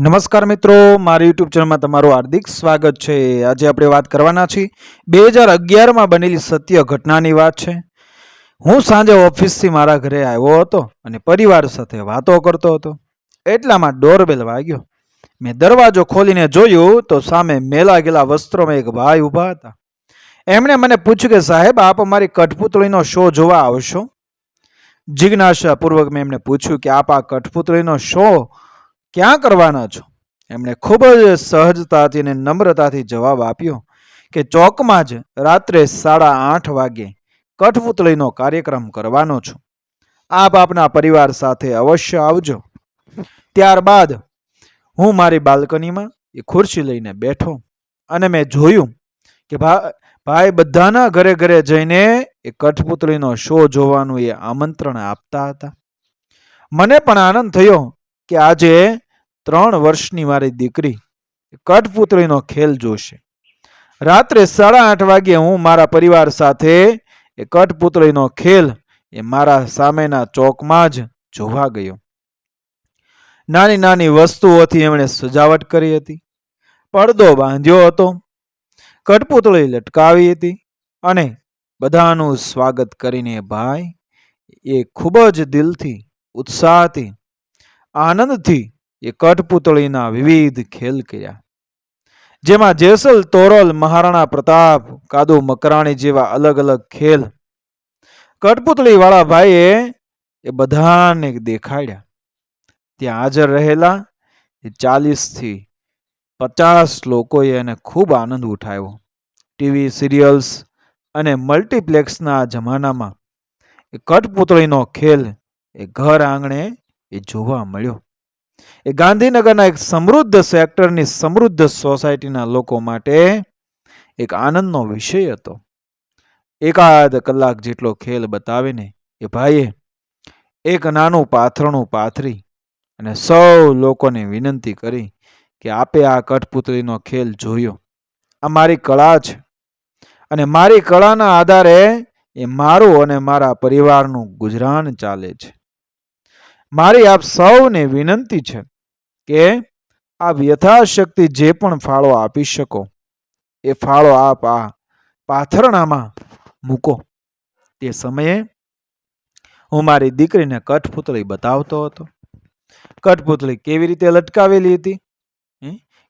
નમસ્કાર મિત્રો, મારી યુટ્યુબ ચેનલમાં તમારું હાર્દિક સ્વાગત છે. આજે આપણે વાત કરવાના છીએ, બે હજાર અગિયારમાં બનેલી સત્ય ઘટનાની વાત છે. હું સાંજે ઓફિસથી મારા ઘરે આવ્યો હતો અને પરિવાર સાથે વાતો કરતો હતો. એટલામાં ડોરબેલ વાગ્યો. મેં દરવાજો ખોલીને જોયું તો સામે મેલા ગયેલા વસ્ત્રોમાં એક ભાઈ ઊભા હતા. એમણે મને પૂછ્યું કે, સાહેબ, આપ અમારી કઠપુતળીનો શો જોવા આવશો? જિજ્ઞાસાપૂર્વક મેં એમને પૂછ્યું કે, આપ આ કઠપુતળીનો શો ક્યાં કરવાના છો? એમણે ખૂબ જ સહજતાથી અને નમ્રતાથી જવાબ આપ્યો કે ચોકમાં જ રાત્રે સાડા આઠ વાગે કઠપુતળીનો કાર્યક્રમ કરવાનો છું. આપ આપના પરિવાર સાથે અવશ્ય આવજો. ત્યારબાદ હું મારી બાલ્કનીમાં એ ખુરશી લઈને બેઠો અને મેં જોયું કે ભાઈ બધાના ઘરે ઘરે જઈને એ કઠપુતળીનો શો જોવાનું એ આમંત્રણ આપતા હતા. મને પણ આનંદ થયો કે આજે ત્રણ વર્ષની મારી દીકરી કઠપુતળીનો ખેલ જોશે. રાત્રે સાડા આઠ વાગ્યે હું મારા પરિવાર સાથે એ કઠપુતળીનો ખેલ એ મારા સામેના ચોકમાં જ જોવા ગયો. નાની નાની વસ્તુઓથી એમણે સજાવટ કરી હતી. પડદો બાંધ્યો હતો. કઠપુતળી લટકાવી હતી અને બધાનું સ્વાગત કરીને ભાઈ, એ ખૂબ જ દિલથી, ઉત્સાહથી, આનંદથી એ કઠપુતળીના વિવિધ ખેલ કર્યા. જેમાં જેસલ તોરલ, મહારાણા પ્રતાપ, કાદુ મકરાણી જેવા અલગ અલગ ખેલ. કઠપુતળી વાળા ભાઈએ એ બધાને દેખાડ્યા. ત્યાં હાજર રહેલા એ ચાલીસથી પચાસ લોકોએ એને ખૂબ આનંદ ઉઠાવ્યો. ટીવી સિરિયલ્સ અને મલ્ટીપ્લેક્સના જમાનામાં એ કઠપુતળીનો ખેલ એ ઘર આંગણે એ જોવા મળ્યો. એ ગાંધીનગરના એક સમૃદ્ધ સેક્ટરની સમૃદ્ધ સોસાયટીના લોકો માટે એક આનંદનો વિષય હતો. એકાદ કલાક જેટલો ખેલ બતાવીને એ ભાઈએ એક નાનું પાથરણું પાથરી અને સૌ લોકોને વિનંતી કરી કે આપે આ કઠપુતળીનો ખેલ જોયો. આ મારી કળા છે અને મારી કળાના આધારે એ મારું અને મારા પરિવારનું ગુજરાન ચાલે છે. મારી આપ સૌને વિનંતી છે કે આપ યથાશક્તિ જે પણ ફાળો આપી શકો, એ ફાળો આપ આ પાથરણામાં મૂકો. તે સમયે હું મારી દીકરીને કઠપુતળી બતાવતો હતો. કઠપુતળી કેવી રીતે લટકાવેલી હતી?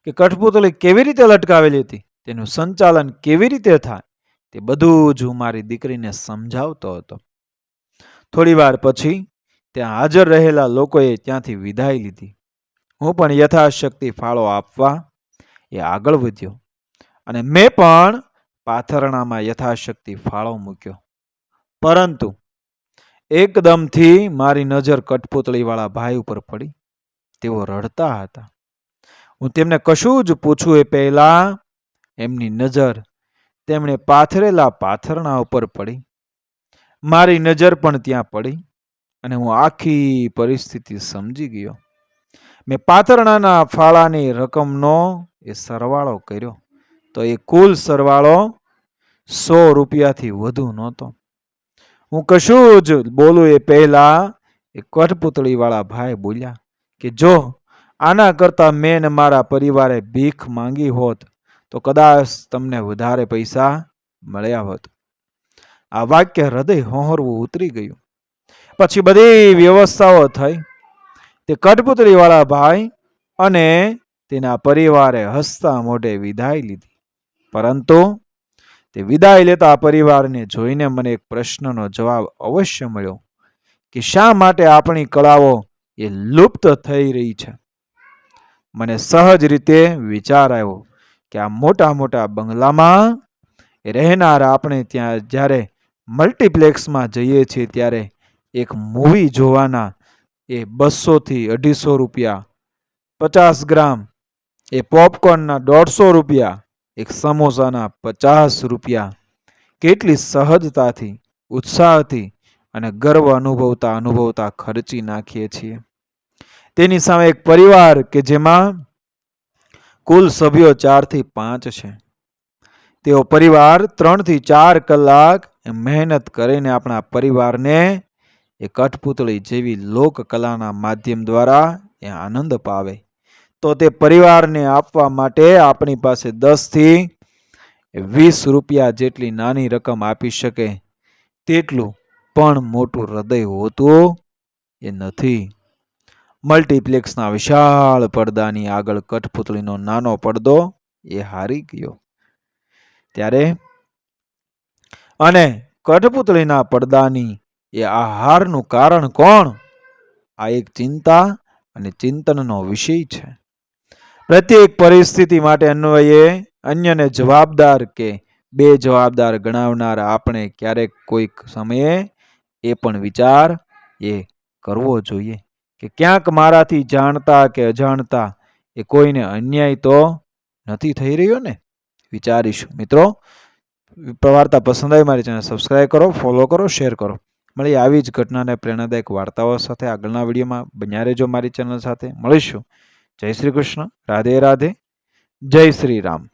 કે કઠપુતળી કેવી રીતે લટકાવેલી હતી? તેનું સંચાલન કેવી રીતે થાય? તે બધું જ હું મારી દીકરીને સમજાવતો હતો. થોડી વાર પછી ત્યાં હાજર રહેલા લોકોએ ત્યાંથી વિદાય લીધી. હું પણ યથાશક્તિ ફાળો આપવા એ આગળ વધ્યો અને મેં પણ પાથરણામાં યથાશક્તિ ફાળો મૂક્યો. પરંતુ એકદમથી મારી નજર કટપુતળીવાળા ભાઈ ઉપર પડી. તેઓ રડતા હતા. હું તેમને કશું જ પૂછું એ પહેલાં એમની નજર તેમણે પાથરેલા પાથરણા ઉપર પડી. મારી નજર પણ ત્યાં પડી. અને હું આખી પરિસ્થિતિ સમજી ગયો. મેં પાતરણાના ફાળાની રકમનો એ સરવાળો કર્યો. તો એ કુલ સરવાળો સો રૂપિયાથી વધુ નહોતો. હું કશું જ બોલું એ પહેલા એ કઠપુતળીવાળા ભાઈ બોલ્યા કે, જો આના કરતાં મેં ને મારા પરિવારે ભીખ માંગી હોત, તો કદાચ તમને વધારે પૈસા મળ્યા હોત. આ વાક્ય હૃદય હોહરવું ઉતરી ગયું. પછી બધી વ્યવસ્થાઓ થઈ. તે કઠપુતળીવાળા ભાઈ અને તેના પરિવારે હસતા મોઢે વિદાય લીધી. પરંતુ તે વિદાય લેતા પરિવારને જોઈને મને એક પ્રશ્નનો જવાબ અવશ્ય મળ્યો કે શા માટે આપણી કળાઓ એ લુપ્ત થઈ રહી છે? મને સહજ રીતે વિચાર આવ્યો કે આ મોટા મોટા બંગલામાં રહેનાર આપણે ત્યાં જ્યારે મલ્ટીપ્લેક્સમાં જઈએ છીએ ત્યારે એક મૂવી જોવાના એ બસોથી અઢીસો રૂપિયા, પચાસ ગ્રામ એ પોપકોર્નના દોઢસો રૂપિયા, એક સમોસાના પચાસ રૂપિયા. કેટલી સહજતાથી, ઉત્સાહથી અને ગર્વ અનુભવતા અનુભવતા ખર્ચી નાખીએ છીએ. તેની સામે એક પરિવાર કે જેમાં કુલ સભ્યો ચારથી પાંચ છે. તેઓ પરિવાર ત્રણથી ચાર કલાક મહેનત કરીને આપણા પરિવારને એ કઠપૂતળી જેવી લોક કલાના માધ્યમ દ્વારા એ આનંદ પાવે. તો તે પરિવારને આપવા માટે આપણી પાસે દસથી વીસ રૂપિયા જેટલી નાની રકમ આપી શકે. તેટલું પણ મોટું હૃદય હોતું એ નથી. મલ્ટીપ્લેક્સના વિશાળ પડદાની આગળ કઠપુતળીનો નાનો પડદો એ હારી ગયો. ત્યારે અને કઠપૂતળીના પડદાની એ આહારનું કારણ કોણ? આ એક ચિંતા અને ચિંતનનો વિષય છે. પ્રત્યેક પરિસ્થિતિ માટે અન્વયે અન્યને જવાબદાર કે બે જવાબદાર ગણાવનાર આપણે ક્યારેક કોઈક સમયે એ પણ વિચાર એ કરવો જોઈએ કે ક્યાંક મારાથી જાણતા કે અજાણતા એ કોઈને અન્યાય તો નથી થઈ રહ્યો ને? વિચારીશું. મિત્રો વાર્તા પસંદ આવી મારી ચેનલ સબસ્ક્રાઈબ કરો, ફોલો કરો, શેર કરો. મળી આવી જ ઘટનાને પ્રેરણાદાયક વાર્તાઓ સાથે આગળના વિડીયોમાં. બન્યા રહેજો મારી ચેનલ સાથે. મળીશું. જય શ્રી કૃષ્ણ. રાધે રાધે. જય શ્રી રામ.